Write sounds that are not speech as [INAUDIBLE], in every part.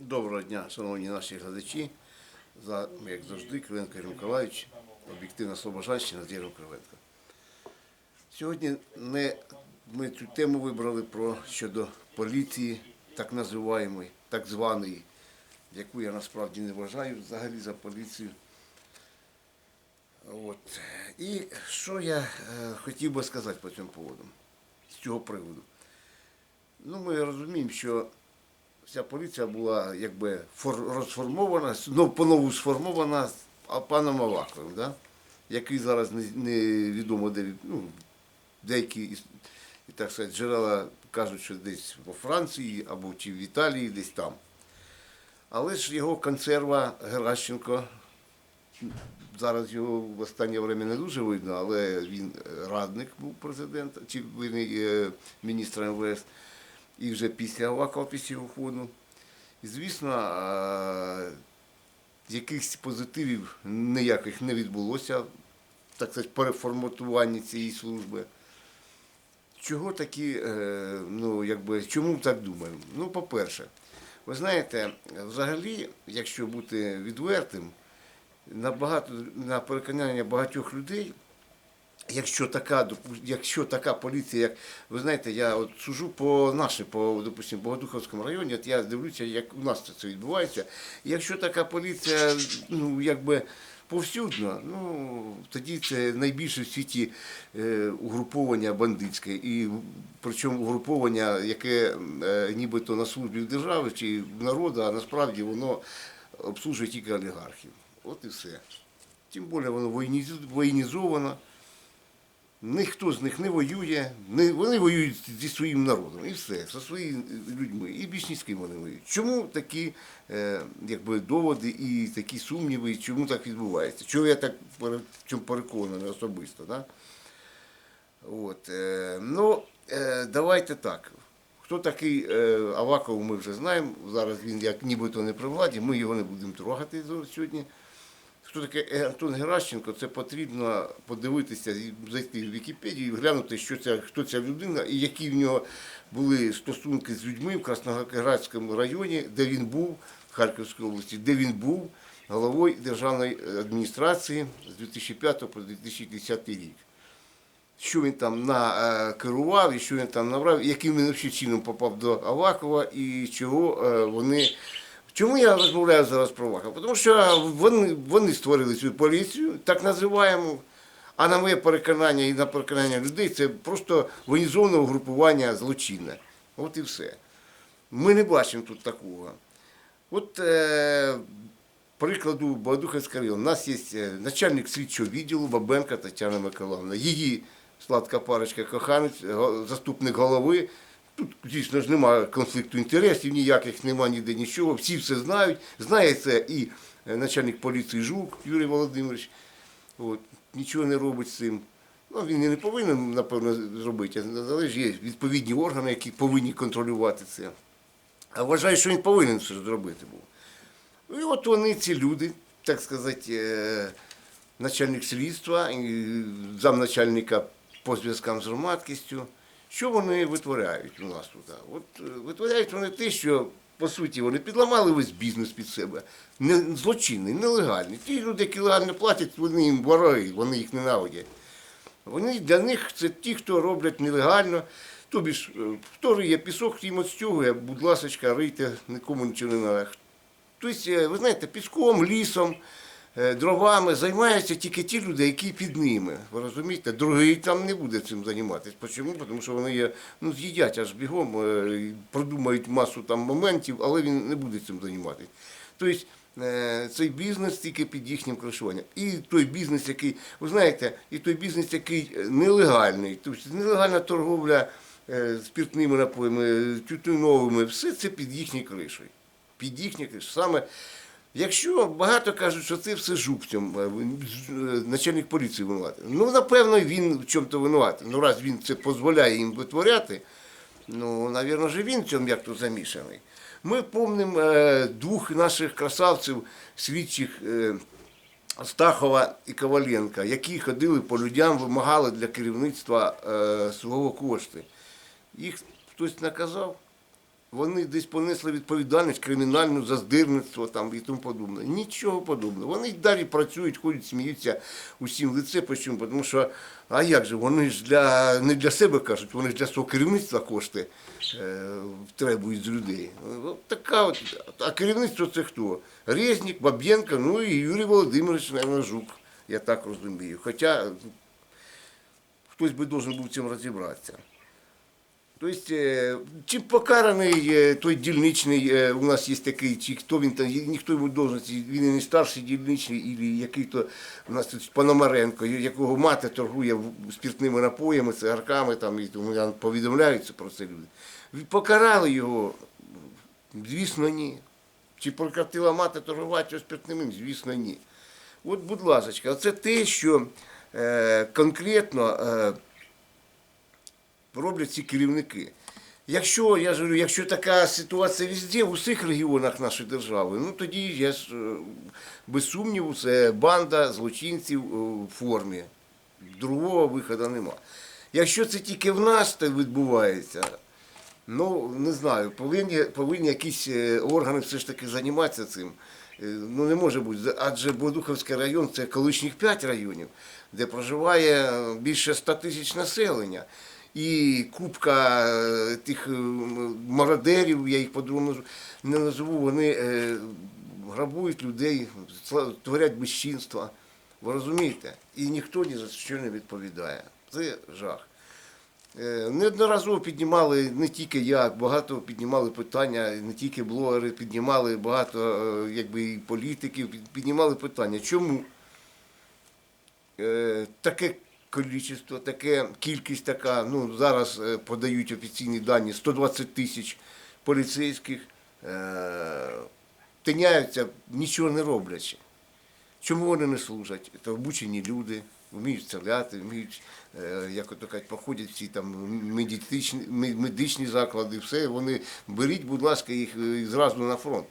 Доброго дня, шановні наші глядачі. За, як завжди, Кривенко Ігор Миколаївич, об'єктивна Слобожанщина з Ігорем Кривенко. Сьогодні не, ми цю тему вибрали про щодо поліції, так називаємої, так званої, яку я насправді не вважаю взагалі за поліцію. От. І що я е, хотів би сказати по цьому поводу, з цього приводу. Ну, ми розуміємо, що вся поліція була якби розформована, ну, по-нову сформована паном Аваковим, да? який зараз не- невідомо де, ну, деякі так сказати, джерела кажуть, що десь во Франції або чи в Італії, десь там. Але ж його консерва Геращенко, зараз його в останнє время не дуже видно, але він е, радник був президента, чи вірний, е, міністра МВС, і вже після після уходу. Звісно, якихось позитивів ніяких не відбулося, так сказати, переформатування цієї служби. Чого такі, е, ну, якби, чому так думаю? Ну, по-перше, ви знаєте, взагалі, якщо бути відвертим, на, багато, на переконання багатьох людей, якщо така, якщо така поліція, як ви знаєте, я от сужу по нашій, по допустим, Богодуховському районі, от я дивлюся, як у нас це, відбувається. Якщо така поліція, ну якби повсюдно, ну тоді це найбільше в світі е, угруповання бандитське, і причому угруповання, яке е, нібито на службі держави чи народу, а насправді воно обслужує тільки олігархів. От і все. Тим більше воно воєнізовано. Ніхто з них не воює, не, вони воюють зі своїм народом і все, зі своїми людьми. І більш ні з ким вони воюють. Чому такі е, якби, доводи і такі сумніви, чому так відбувається? Чого я так цьому переконаний особисто? Да? От, е, ну, е, давайте так. Хто такий е, Аваков, ми вже знаємо. Зараз він як нібито не при владі, ми його не будемо трогати сьогодні. Хто такий Антон Геращенко, це потрібно подивитися, зайти в Вікіпедію і глянути, що це, хто ця людина і які в нього були стосунки з людьми в Красноградському районі, де він був, в Харківській області, де він був головою державної адміністрації з 2005 по 2010 рік. Що він там накерував, і що він там набрав, яким він чином попав до Авакова, і чого е, вони. Чому я розмовляю зараз про Авакова? Тому що вони, вони створили цю поліцію, так називаємо. А на моє переконання і на переконання людей це просто воєнізоване угрупування злочинне. От і все. Ми не бачимо тут такого. От е, прикладу Богодухівського району. У нас є е, начальник слідчого відділу Бабенка Тетяна Миколаївна. Її сладка парочка коханець, заступник голови. Тут, дійсно ж, немає конфлікту інтересів, ніяких немає ніде нічого. Всі все знають. Знає це і е, начальник поліції Жук Юрій Володимирович. От, нічого не робить з цим. Ну, він і не повинен, напевно, зробити, але ж є відповідні органи, які повинні контролювати це. А вважаю, що він повинен це зробити був. Ну, І от вони, ці люди, так сказати, е, начальник слідства, замначальника по зв'язкам з громадськістю, що вони витворяють у нас тут? От е, витворяють вони те, що по суті вони підламали весь бізнес під себе. Не, злочинний, нелегальний. Ті люди, які легально платять, вони їм вороги, вони їх ненавидять. Вони для них це ті, хто роблять нелегально. Тобі ж, е, хто риє пісок, їм отстюгує, будь ласка, рийте, нікому нічого не треба. Тобто, е, ви знаєте, піском, лісом, е, дровами займаються тільки ті люди, які під ними. Ви розумієте? Другий там не буде цим займатися. Чому? Тому що вони є, ну, з'їдять аж бігом, е, продумають масу там моментів, але він не буде цим займатися. Тобто, е, цей бізнес тільки під їхнім кришуванням. І той бізнес, який, ви знаєте, і той бізнес, який е, нелегальний, тобто нелегальна торговля е, спиртними напоями, тютюновими, все це під їхньою кришою. Під їхньою кришою. Саме Якщо багато кажуть, що це все жупцем, е, е, начальник поліції винуватий. Ну, напевно, він в чому-то винуватий. Ну, раз він це дозволяє їм витворяти, ну, напевно, же він в цьому як-то замішаний. Ми пам'ятаємо е, двох наших красавців, слідчих е, Стахова і Коваленка, які ходили по людям, вимагали для керівництва свого кошти. Їх хтось наказав. Вони десь понесли відповідальність кримінальну за здирництво там і тому подобне. Нічого подобного. Вони й далі працюють, ходять, сміються усім в лице. Почому? Тому що, а як же, вони ж для, не для себе кажуть, вони ж для свого керівництва кошти е, требують з людей. От така от, а керівництво це хто? Резнік, Баб'єнко, ну і Юрій Володимирович, наверное, Жук, я так розумію. Хоча хтось би должен був цим розібратися. Тобто, е, чи покараний е, той дільничний, е, у нас є такий, чи хто він там, ніхто йому должності, він і не старший дільничний, і який-то у нас тут Пономаренко, якого мати торгує спиртними напоями, цигарками, там, і тому повідомляються про це люди. Покарали його? Звісно, ні. Чи прекратила мати торгувати спиртними? Звісно, ні. От, будь ласка, це те, що е, конкретно. Е, роблять ці керівники. Якщо я ж говорю, якщо така ситуація везде, в усіх регіонах нашої держави, ну тоді я ж е, без сумніву, це банда злочинців е, в формі. Другого виходу нема. Якщо це тільки в нас так відбувається, ну не знаю, повинні, повинні якісь е, органи все ж таки займатися цим. Ну не може бути, адже Бодуховський район це колишніх п'ять районів, де проживає більше 100 тисяч населення. І купка е, тих е, мародерів, я їх по-другому не назову, вони е, грабують людей, творять безчинства. Ви розумієте? І ніхто ні за що не відповідає. Це жах. Неодноразово піднімали не тільки я, багато піднімали питання, не тільки блогери, піднімали багато якби, і політиків, піднімали питання, чому таке кількість, таке кількість така, ну зараз е, подають офіційні дані 120 тисяч поліцейських, е, тиняються, нічого не роблячи. Чому вони не служать? Це обучені люди, вміють стріляти, вміють, е, як ото кажуть, походять всі там медичні, медичні заклади, все. Вони беріть, будь ласка, їх е, зразу на фронт.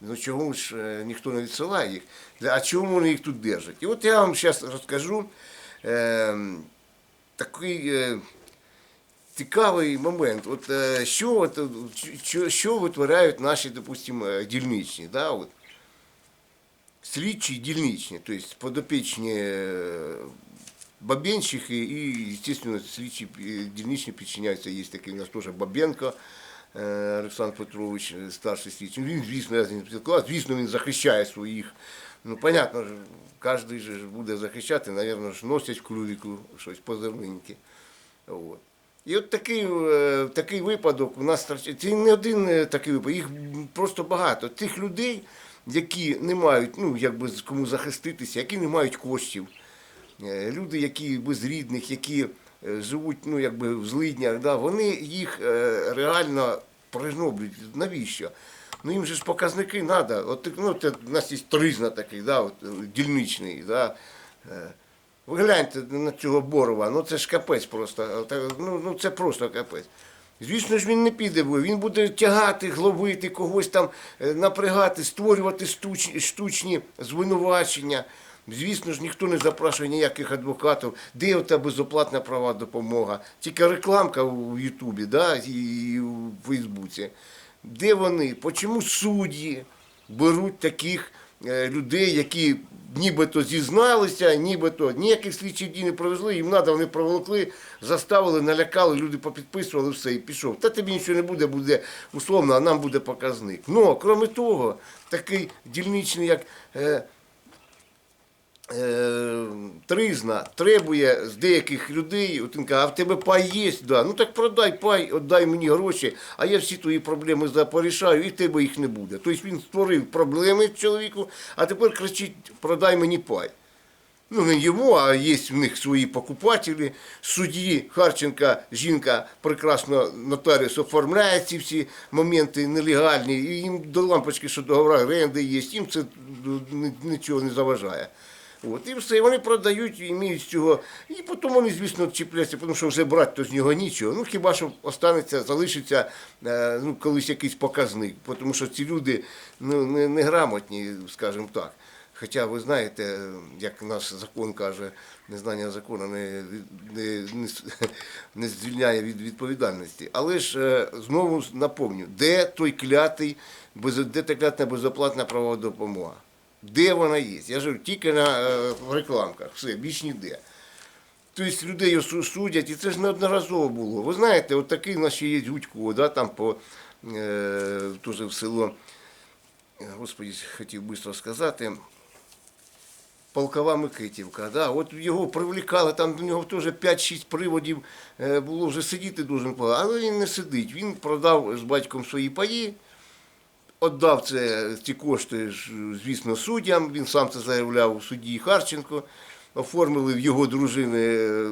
Ну чому ж е, ніхто не відсилає їх? А чому вони їх тут держать? І от я вам зараз розкажу е, такий е, цікавий момент. От, е, що, от, е, що, що витворяють наші, допустимо, е, дільничні. Да? От, слідчі дільничні, тобто подопічні е, бабенщики і, звісно, слідчі е, дільничні підчиняються. Є такий у нас теж Бабенко е, Олександр Петрович, е, старший слідчий. Він, звісно, я з ним спілкувався, звісно, він захищає своїх. Ну, понятно, кожен же буде захищати, мабуть, ж носять клювіку щось позирненьке. От. І от такий, е, такий випадок у нас. Це не один е, такий випадок, їх просто багато. Тих людей, які не мають, ну, якби кому захиститися, які не мають коштів. Е, Люди, які без рідних, які е, живуть ну, якби в злиднях, да, вони їх е, реально пригноблюють. Навіщо? Ну їм же ж показники треба. От ну, у нас є тризна такий, да, от, дільничний. Да, е, ви гляньте на цього Борова, ну це ж капець просто. Ну, ну це просто капець. Звісно ж, він не піде, бо він буде тягати, гловити, когось там е, напрягати, створювати штучні, штучні звинувачення. Звісно ж, ніхто не запрашує ніяких адвокатів, де у тебе безоплатна права допомога. Тільки рекламка у Ютубі да, і у Фейсбуці. Де вони? Чому судді беруть таких е, людей, які нібито зізналися, нібито ніяких слідчих дій не провезли, їм треба, вони проволокли, заставили, налякали, люди попідписували все і пішов. Та тобі нічого не буде, буде условно, а нам буде показник. Ну, крім того, такий дільничний, як. Е, Тризна требує з деяких людей, от він каже, а в тебе пай є, да. ну так продай пай, віддай мені гроші, а я всі твої проблеми за- порішаю, і в тебе їх не буде. Тобто він створив проблеми чоловіку, а тепер кричить, продай мені пай. Ну, не йому, а є в них свої покупателі. Судді Харченка, жінка прекрасно нотаріус оформляє ці всі моменти нелегальні, і їм до лампочки, що договора оренди є, їм це нічого не заважає. От, і все, вони продають і мають цього. І потім вони, звісно, чіпляться, тому що вже брати то з нього нічого. Ну хіба що останеться, залишиться е, ну, колись якийсь показник, тому що ці люди ну, не, неграмотні, скажімо так. Хоча ви знаєте, як наш закон каже, незнання закону не, не, не, [LAUGHS] не звільняє від відповідальності. Але ж е, знову напомню, де той клятий, де та клятна безоплатна правова допомога? Де вона є? Я ж тільки на е, рекламках, все, більш ніде. Тобто людей судять, і це ж неодноразово було. Ви знаєте, от такий у нас ще є Дудько, да, там по е, теж в село, е, господи, хотів швидко сказати, Полкова Микитівка, да, от його привлікали, там до нього теж 5-6 приводів е, було вже сидіти дуже, але він не сидить. Він продав з батьком свої паї, Отдав це, ці кошти, звісно, суддям. Він сам це заявляв у судді Харченко. Оформили в його дружини е,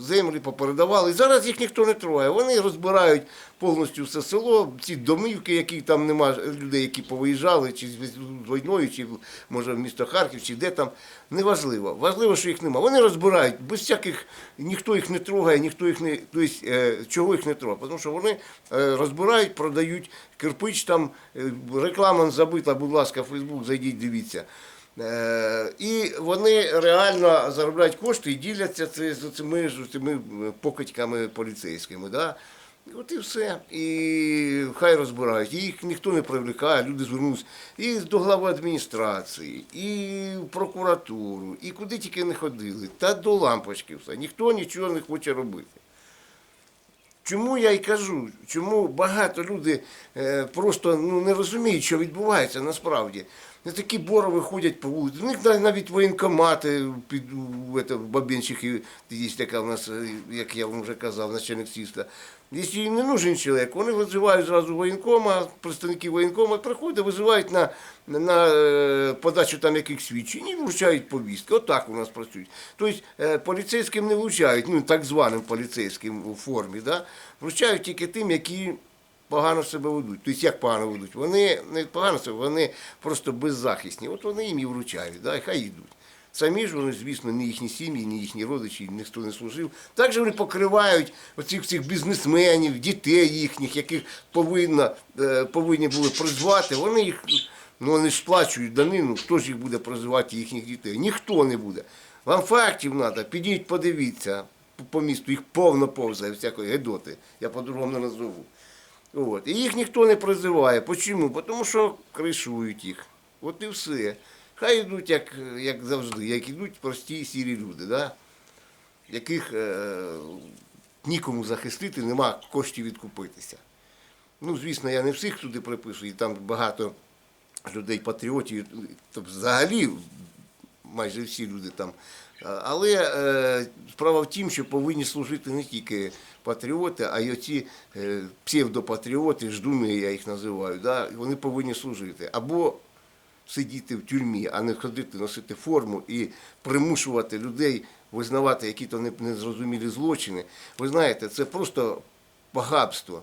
землі, попередавали. Зараз їх ніхто не троє. Вони розбирають повністю все село, ці домівки, які там нема людей, які повиїжджали, чи з війною, чи може в місто Харків, чи де там. Неважливо. Важливо, що їх нема. Вони розбирають без всяких, ніхто їх не трогає, ніхто їх не. Тобто, чого їх не трогає? Тому що вони е, розбирають, продають кирпич там, е, реклама забита, будь ласка, Фейсбук, зайдіть, дивіться. Е, І вони реально заробляють кошти і діляться це, з цими, цими покидьками поліцейськими. Да? От і все. І хай розбирають. Їх ніхто не привлікає, люди звернулися і до глави адміністрації, і в прокуратуру, і куди тільки не ходили, та до лампочки все. Ніхто нічого не хоче робити. Чому я й кажу, чому багато людей просто ну, не розуміють, що відбувається насправді. Не такі борови ходять по вулиці. У них нав- навіть воєнкомати під в Бабінчихі, є така в нас, як я вам вже казав, начальник сіста. Якщо їм не нужен чоловік, вони визивають зразу воєнкома, представники воєнкома приходять, визивають на, на е, подачу там якихось свідчень і вручають повістки. Отак у нас працюють. Тобто е, поліцейським не вручають, ну так званим поліцейським у формі, да? вручають тільки тим, які погано себе ведуть. Тобто як погано ведуть? Вони не погано себе, вони просто беззахисні. От вони їм і вручають, да? хай йдуть. Самі ж вони, звісно, не їхні сім'ї, ні їхні родичі, ніхто не служив. Також вони покривають оцих цих бізнесменів, дітей їхніх, яких повинна, е, повинні були призвати. Вони їх ну, вони ж сплачують данину, хто ж їх буде призвати їхніх дітей? Ніхто не буде. Вам фактів треба, підіть, подивіться по, по місту, їх повно повзає всякої гедоти. Я по-другому не назову. От. І їх ніхто не призиває. Чому? Тому що кришують їх. От і все. Хай йдуть, як, як завжди, як йдуть прості сірі люди, да? яких е, нікому захистити, нема коштів відкупитися. Ну, звісно, я не всіх туди приписую, і там багато людей патріотів, тобто взагалі майже всі люди там. А- Але е, справа в тім, що повинні служити не тільки патріоти, а й оці е, псевдопатріоти, ждуни, я їх називаю, да? вони повинні служити. Або сидіти в тюрмі, а не ходити, носити форму і примушувати людей визнавати які-то незрозумілі злочини. Ви знаєте, це просто погабство.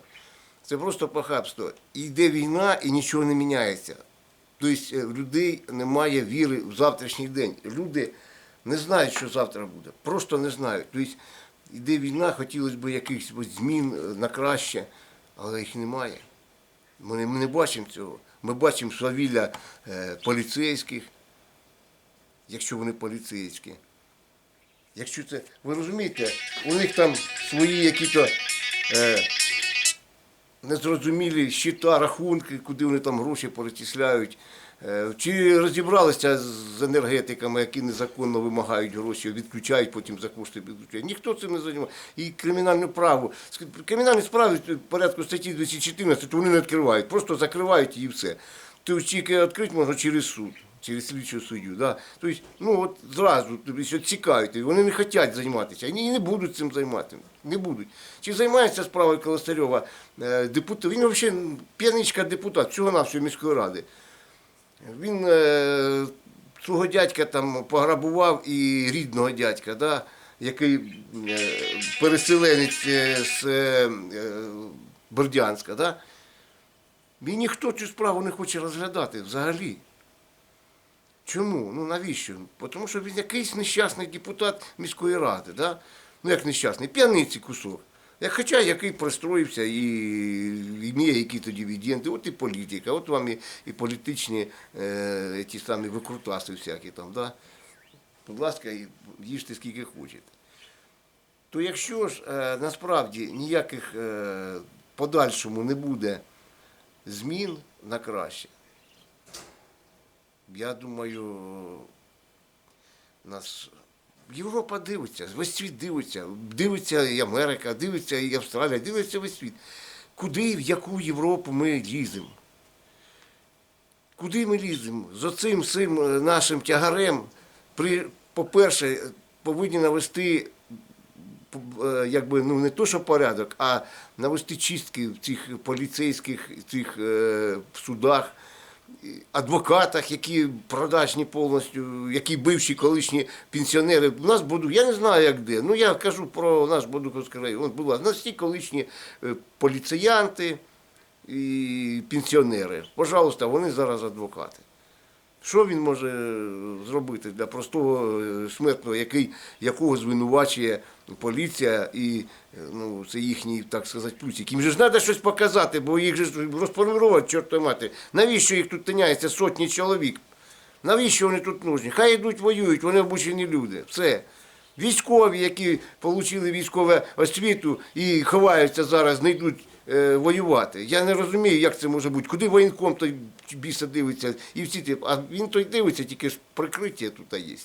Це просто похабство. Йде війна, і нічого не міняється. Тобто е, людей немає віри в завтрашній день. Люди не знають, що завтра буде. Просто не знають. Тобто йде війна, хотілося б якихось змін е, на краще, але їх немає. Ми не, бачимо цього. Ми бачимо свавілля е, поліцейських, якщо вони поліцейські. Якщо це, ви розумієте, у них там свої які-то е, незрозумілі щита, рахунки, куди вони там гроші перечисляють. Е, Чи розібралися з енергетиками, які незаконно вимагають гроші, відключають, потім за кошти відключають. Ніхто цим не займає. І кримінальне право. Кримінальні справи порядку статті 214 вони не відкривають, просто закривають і все. Тобто тільки відкрити можна через суд. Через слідчу суддю. Да? Тобто, ну от зразу тобі що цікавить, вони не хочуть займатися, вони не будуть цим займатися. Не будуть. Чи займається справою Колостарьова е, депутат? Він взагалі п'яничка депутат, всього навсього міської ради. Він е, свого дядька там пограбував і рідного дядька, да, який е, переселенець е, з Бердянська. Да. І ніхто цю справу не хоче розглядати взагалі. Чому? Ну навіщо? Тому що він якийсь нещасний депутат міської ради. Да? Ну як нещасний, п'яниці кусок. Хоча який пристроївся і ім'є які тоді дивіденди, от і політика, от вам і, і політичні е, ті самі викрутаси всякі там, да? Будь ласка, їжте скільки хочете. То якщо ж е, насправді ніяких е, подальшому не буде змін на краще, я думаю, нас Європа дивиться, весь світ дивиться, дивиться і Америка, дивиться і Австралія, дивиться весь світ. Куди, в яку Європу ми ліземо? Куди ми ліземо? З оцим цим е, нашим тягарем, при, по-перше, повинні навести е, якби, ну, не то, що порядок, а навести чистки в цих поліцейських цих, е, судах, адвокатах, які продажні повністю, які бивші колишні пенсіонери. У нас будуть, я не знаю як де. Ну я кажу про наш Бодуковський район. От, у нас всі колишні е, поліціянти і пенсіонери. Пожалуйста, вони зараз адвокати. Що він може зробити для простого е, смертного, який, якого звинувачує поліція і е, ну, це їхній, так сказати, плюсик. Їм же ж треба щось показати, бо їх же розформувати, чорт мати. Навіщо їх тут тиняється сотні чоловік? Навіщо вони тут нужні? Хай йдуть воюють, вони обучені люди. Все. Військові, які отримали військову освіту і ховаються зараз, не йдуть е, воювати. Я не розумію, як це може бути. Куди воєнком той біса дивиться, і всі ті, а він той дивиться, тільки ж прикриття тут є.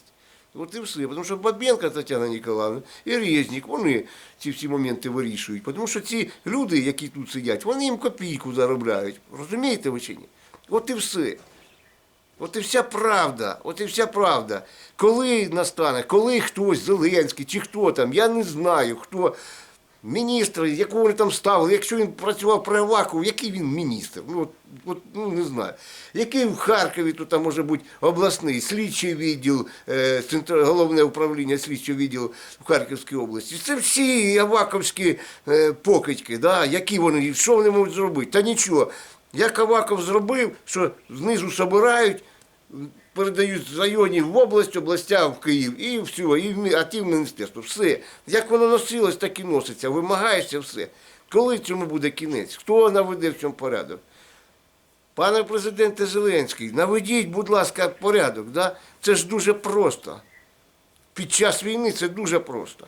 От і все. Тому що Бабенко Тетяна Ніколаївна і Резнік, вони ці всі моменти вирішують. Тому що ці люди, які тут сидять, вони їм копійку заробляють. Розумієте ви чи ні? От і все. От і вся правда, от і вся правда. Коли настане, коли хтось, Зеленський чи хто там, я не знаю, хто міністр, якого вони там ставили, якщо він працював при Авакову, який він міністр? Ну, от, от, ну не знаю. Який в Харкові тут там може бути обласний, слідчий відділ, е, головне управління слідчого відділу в Харківській області. Це всі аваковські е, покидьки, да? які вони, що вони можуть зробити? Та нічого. Як Аваков зробив, що знизу собирають, передають з районів в область, областя в Київ, і все, і в, а ті в міністерство. Все. Як воно носилось, так і носиться. Вимагається все. Коли цьому буде кінець? Хто наведе в цьому порядок? Пане президенте Зеленський, наведіть, будь ласка, порядок. Да? Це ж дуже просто. Під час війни це дуже просто.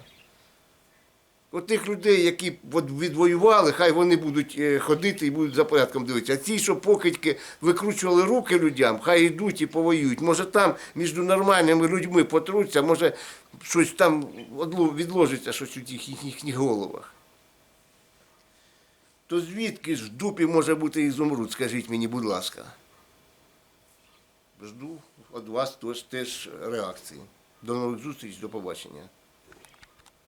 От тих людей, які відвоювали, хай вони будуть е, ходити і будуть за порядком дивитися. А ті, що покидьки викручували руки людям, хай йдуть і повоюють. Може там між нормальними людьми потруться, може щось там відложиться щось у тих їх- їхніх головах. То звідки ж в дупі може бути ізумруд, скажіть мені, будь ласка. Жду від вас теж, теж реакції. До нових зустрічей, до побачення.